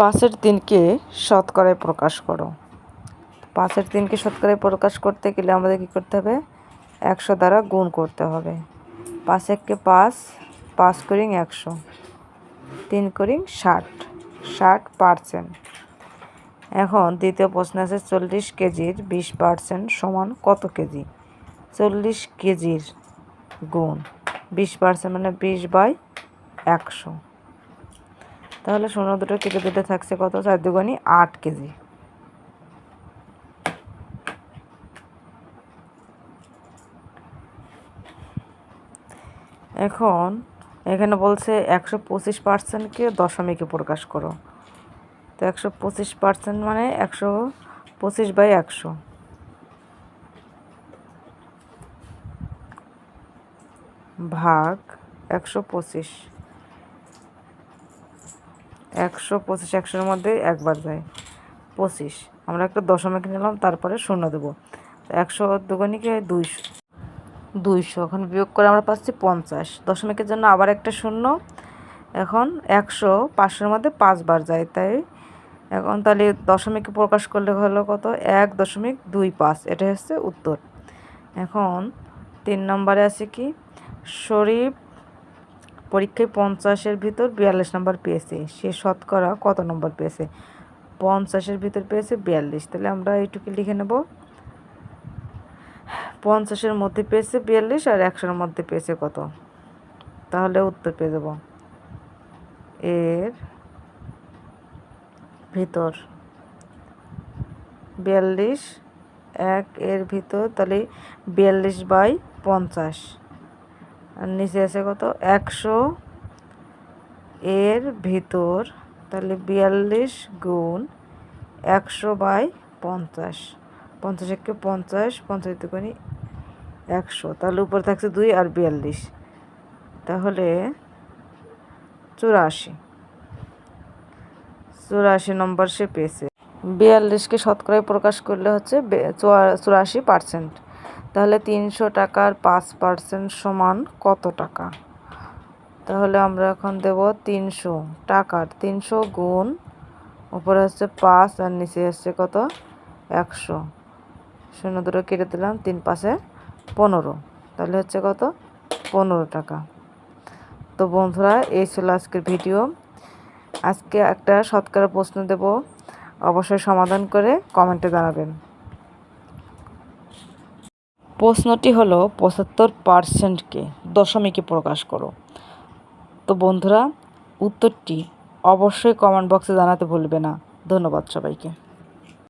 পাঁচের তিনকে শতকরায় প্রকাশ করো। পাঁচের তিনকে শতকরায় প্রকাশ করতে গেলে আমাদের কী করতে হবে? একশো দ্বারা গুণ করতে হবে। পাঁচ এককে পাঁচ পাঁচ করিং একশো, তিন করিং ষাট ষাট পার্সেন্ট। এখন দ্বিতীয় প্রশ্ন আছে, চল্লিশ কেজির বিশ পার্সেন্ট সমান কত কেজি? চল্লিশ কেজির গুণ, বিশ পার্সেন্ট মানে বিশ বাই একশো। তাহলে শূন্য দুটো কেটে দুটো থাকছে কত? চার দুগুণি আট কেজি। এখন এখানে বলছে একশো পঁচিশ পার্সেন্টকে দশমিকে প্রকাশ করো। তো একশো পঁচিশ পার্সেন্ট মানে একশো পঁচিশ বাই একশো। ভাগ একশো পঁচিশ। একশো পঁচিশ, একশোর মধ্যে একবার যায়। পঁচিশ। আমরা একটা দশমিক নিলাম, তারপরে শূন্য দেবো। একশো দুগুণিকে দুইশো। দুইশো। এখন বিয়োগ করে আমরা পাচ্ছি পঞ্চাশ। দশমিকের জন্য আবার একটা শূন্য। এখন একশো পাঁচশোর মধ্যে পাঁচবার যায়। তাই এখন তাহলে দশমিকে প্রকাশ করলে হলো কত? এক দশমিক দুই পাঁচ। এটা হচ্ছে উত্তর। এখন তিন নম্বরে আছে কি? শরীফ পরীক্ষায় পঞ্চাশের ভিতর বিয়াল্লিশ নম্বর পেয়েছে। সে শতকরা কত নম্বর পেয়েছে? পঞ্চাশের ভিতর পেয়েছে বিয়াল্লিশ। তাহলে আমরা এইটুকু লিখে নেব। পঞ্চাশের মধ্যে পেয়েছে বিয়াল্লিশ আর একশোর মধ্যে পেয়েছে কত? তাহলে উত্তর পেয়ে যাব। এর ভিতর বিয়াল্লিশ, এক এর ভিতর, তাহলে বিয়াল্লিশ বাই পঞ্চাশ। আর নিচে আছে কত? একশো এর ভিতর, তাহলে বিয়াল্লিশ গুণ একশো বাই পঞ্চাশ। পঞ্চাশ একে পঞ্চাশ পঞ্চাশ দুগুণি একশো। তাহলে উপরে থাকছে দুই আর বিয়াল্লিশ। তাহলে চুরাশি। চুরাশি নম্বর সে পেয়েছে। বিয়াল্লিশকে শতকরায় প্রকাশ করলে হচ্ছে চুরাশি পার্সেন্ট তাহলে তিনশো টাকার পাঁচ পার্সেন্ট সমান কত টাকা? তাহলে আমরা এখন দেব তিনশো টাকার, তিনশো গুণ, উপরে হচ্ছে পাঁচ আর নিচে হচ্ছে কত? একশো। শূন্য দুটো কেটে দিলাম, তিন পাশে পনেরো। তাহলে হচ্ছে কত? পনেরো টাকা। তো বন্ধুরা, এই ছিল আজকের ভিডিও। আজকে একটা শতকরা প্রশ্ন দেব। অবশ্যই সমাধান করে কমেন্টে জানাবেন। প্রশ্নটি হলো পঁচাত্তর পার্সেন্টকে দশমিকে প্রকাশ করো। তো বন্ধুরা, উত্তরটি অবশ্যই কমেন্ট বক্সে জানাতে ভুলবে না। ধন্যবাদ সবাইকে।